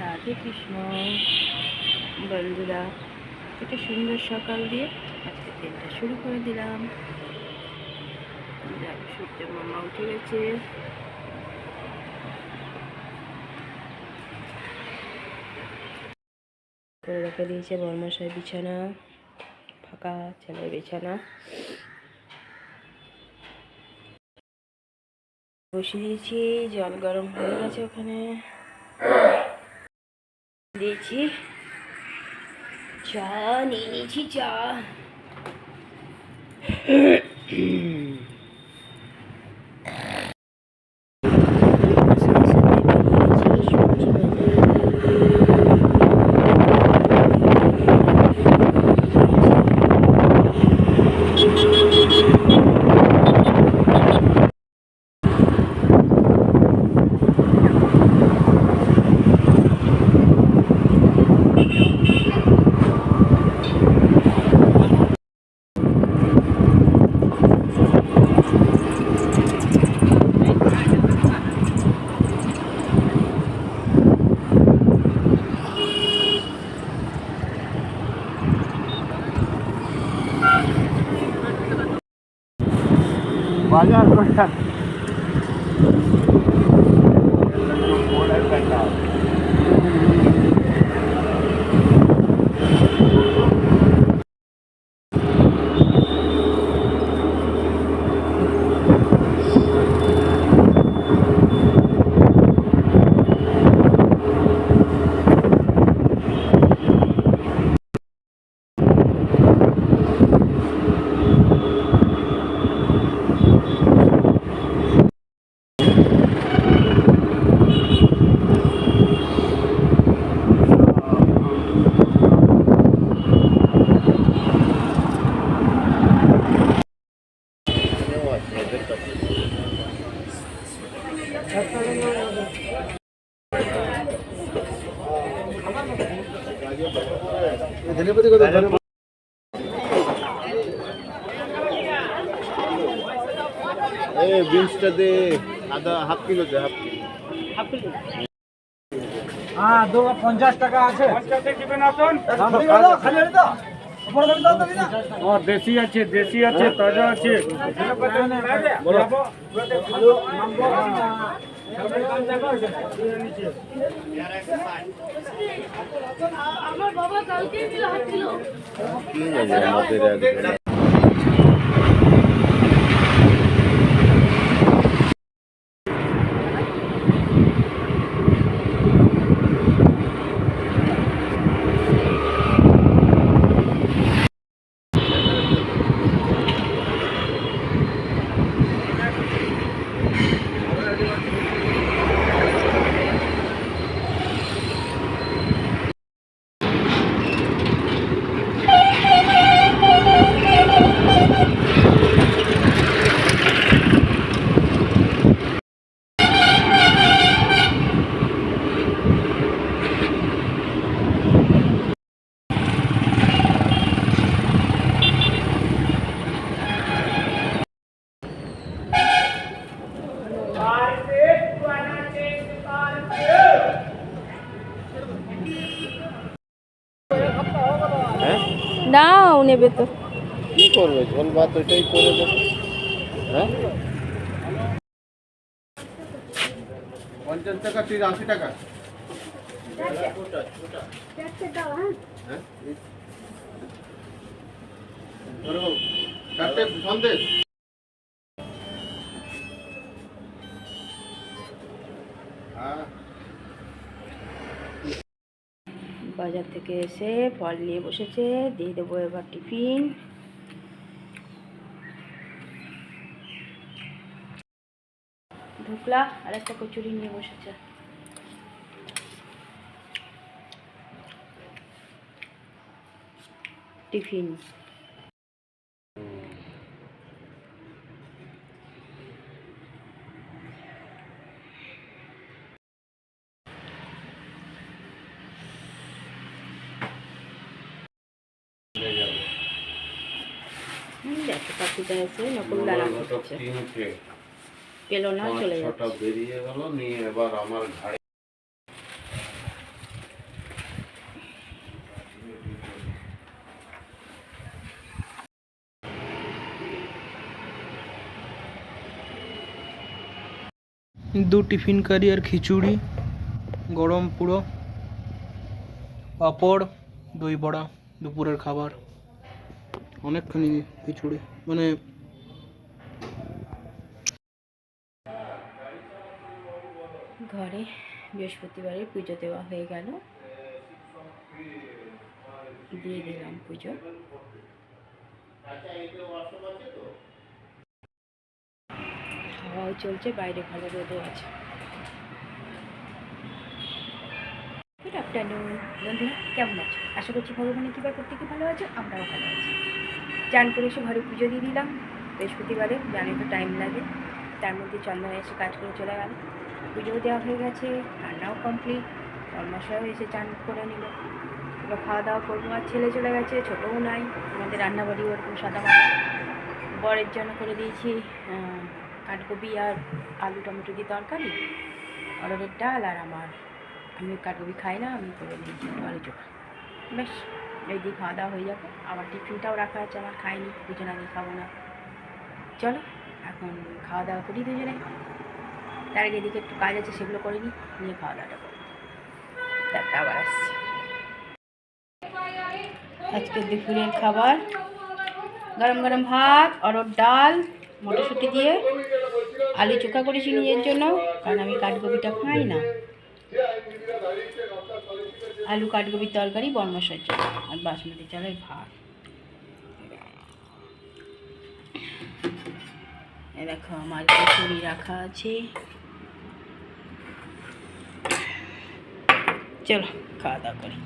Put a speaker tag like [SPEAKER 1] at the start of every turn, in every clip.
[SPEAKER 1] রাধে কৃষ্ণ। বন্ধুরা, একটা সুন্দর সকাল দিয়ে আজকে দিনটা শুরু করে দিলাম। সূর্য মামা উঠে গেছে। রেখে দিয়েছে বর্মশাই বিছানা, ফাঁকা ছেলের বিছানা। বসিয়ে দিয়েছি, জল গরম হয়ে গেছে ওখানে। দিয়েছি চা নিয়ে নিয়েছি চা
[SPEAKER 2] বাজার ধনেপতি কত ধনেপতি বিনসটা দে আধা হাফ কিলো দে হাফ কিলো।
[SPEAKER 3] হ্যাঁ দু পঞ্চাশ টাকা আছে। ও দেশি আছে দেশি আছে তাজা আছে। বলো।
[SPEAKER 4] আমার বাবা কালকে ছিল হাত ছিল
[SPEAKER 1] নাও নেবে তো।
[SPEAKER 2] কি করবে? ঝোল ভাত ওইটাই করে দেবো। হ্যাঁ? পঞ্চাশ টাকা, তুই আশি টাকা। হ্যাঁ? সন্দেশ।
[SPEAKER 1] বাজার থেকে এসে ফল নিয়ে বসেছে, দিয়ে দেবো এবার টিফিন। ঢুকলা আর একটা কচুরি নিয়ে বসেছে। টিফিন। আছে পাখিটা এসে নকুল্লা
[SPEAKER 2] নাচছে
[SPEAKER 1] পেল না চলে যাচ্ছে।
[SPEAKER 5] দু টিফিন কারি আর খিচুড়ি গরম পুরো পাঁপড় দই বড়া দুপুরের খাবার। অনেকখানি খিচুড়ি মানে
[SPEAKER 1] ঘরে বৃহস্পতিবারে পুজো দেওয়া হয়ে গেল। দিয়ে দিলাম পুজো। হাওয়াও চলছে, বাইরে ভালো রোদও আছে। গুড আফটারনুন বন্ধুরা, কেমন আছো? আশা করছি ভগবানের কৃপা প্রত্যেকে ভালো আছো, আমরাও ভালো আছি। চান করে এসে ঘরে পুজো দিয়ে দিলাম। বৃহস্পতিবারে জানি তো টাইম লাগে। তার মধ্যে চন্দন এসে কাজ করে চলে গেল। পুজোও দেওয়া হয়ে গেছে, রান্নাও কমপ্লিট কর্মশাও এসে চান করে নিল। এবার খাওয়া দাওয়া করব। আর ছেলে চলে গেছে, ছোটোও নাই। আমাদের রান্নাবাড়ি ওরকম সাদা মাটা। বরের জন্য করে দিয়েছি কাঠকপি আর আলু টমেটো দিয়ে তরকারি। অরড়ের ডাল আর আমার আমি কাঠকপি খাই না, আমি করে দিয়েছি আলু চোখা। বেশ, এই দিয়ে খাওয়া দাওয়া হয়ে যাবে। আবার টিফিনটাও রাখা আছে, আমার খাইনি, দুজন আগে খাব না। চলো, এখন খাওয়া দাওয়া করি দুজনে। তার আগে এদিকে একটু কাজ আছে, সেগুলো করে নিই, নিয়ে খাওয়া দাওয়াটা করি তারপরে আবার আসছি। আজকে দুপুরের খাবার, গরম গরম ভাত অরড় ডাল, মটরশুঁটি দিয়ে আলু চোখা করেছি নিজের জন্য, কারণ আমি কাঠকপিটা খাই না। আলু কাঠকপির তরকারি বর্মসার চাল আর বাসমতি চালের ভাত। দেখো, আমার কচুরি রাখা আছে। চলো, খাওয়া দাওয়া করি।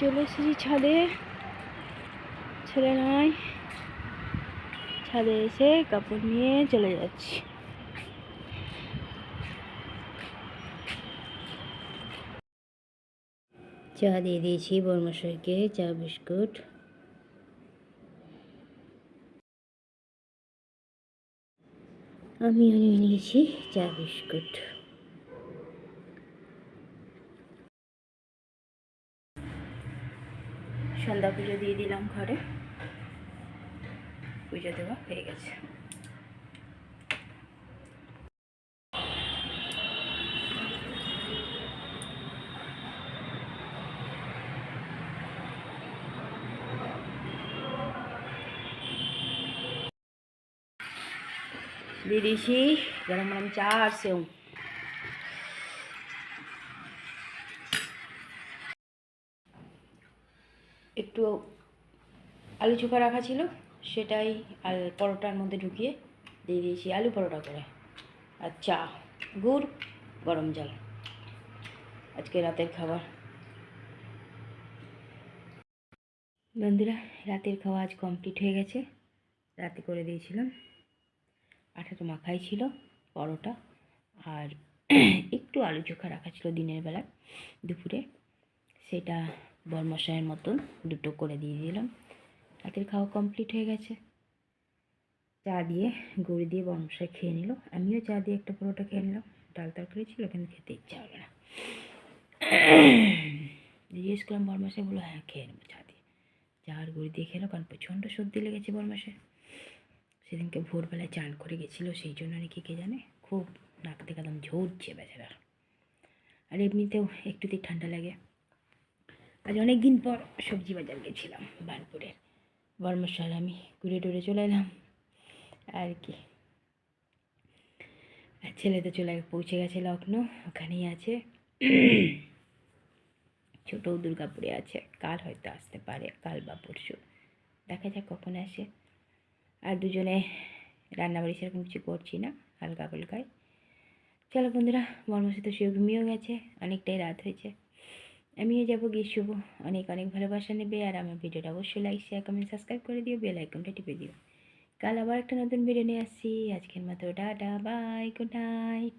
[SPEAKER 1] চলে এসেছি ছাদে। ছেলে নয় ছাদে এসে কাপড় নিয়ে চলে যাচ্ছি। চা দিয়ে দিয়েছি বর্মশাইকে, চা, বিস্কুট। আমি নিয়ে নিয়েছি চা, বিস্কুট। সন্ধ্যা পুজো দিয়ে দিলাম ঘরে। পুজো দেওয়া হয়ে গেছে। দিয়ে গরম গরম চা আর একটু আলু চোখা রাখা ছিল, সেটাই আর পরোটার মধ্যে ঢুকিয়ে দিয়ে দিয়েছি আলু পরোটা করে আর চা, গুড়, গরম জল। আজকে রাতের খাবার। বন্ধুরা, রাতের খাওয়া আজ কমপ্লিট হয়ে গেছে। রাতে করে দিয়েছিলাম। আঠাটা মাখাই ছিল পরোটা আর একটু আলু চোখা রাখা ছিল দিনের বেলা দুপুরে। সেটা বরমশাইয়ের মতন দুটো করে দিয়ে দিলাম। রাতের খাওয়া কমপ্লিট হয়ে গেছে। চা দিয়ে গুড় দিয়ে বরমশাই খেয়ে নিল। আমিও চা দিয়ে একটা পরোটা খেয়ে নিলাম। ডাল তরকারি ছিল, কিন্তু খেতে ইচ্ছা হলো না। জিজ্ঞেস করলাম বরমাসে বলল হ্যাঁ খেয়ে নেব চা দিয়ে। চা আর গুড় দিয়ে খেলো, কারণ প্রচণ্ড সর্দি লেগেছে বরমাসে সেদিনকে ভোরবেলায় চান করে গেছিল, সেই জন্য নাকি কে জানে? খুব নাক থেকে একদম ঝরছে বেচারার। আর এমনিতেও একটুতেই ঠান্ডা লাগে। আজ অনেক দিন পর সবজি বাজার গেছিলাম বার্নপুরের। বর্মশাল আমি ঘুরে টুরে চলে এলাম। আর কি। আর ছেলে তো চলে পৌঁছে গেছে লখনৌ ওখানেই আছে। ছোটো দুর্গাপুরে আছে। কাল হয়তো আসতে পারে, কাল বা পরশু। দেখা যাক কখন আসে। আর দুজনে রান্নাবাড়ি সেরকম কিছু করছি না, হালকা ফুলকায়। চলো বন্ধুরা বর্মসে তো শুয়ে ঘুমিয়েও গেছে, অনেকটাই রাত হয়েছে। আমিও যাব গিয়ে শুভ। অনেক অনেক ভালোবাসা নেবে আর আমার ভিডিওটা অবশ্যই লাইক শেয়ার কমেন্ট সাবস্ক্রাইব করে দিও বেল আইকনটা টিপে দিও। কাল আবার একটা নতুন ভিডিও নিয়ে আসছি। আজকের মতো টাটা বাই গুড নাইট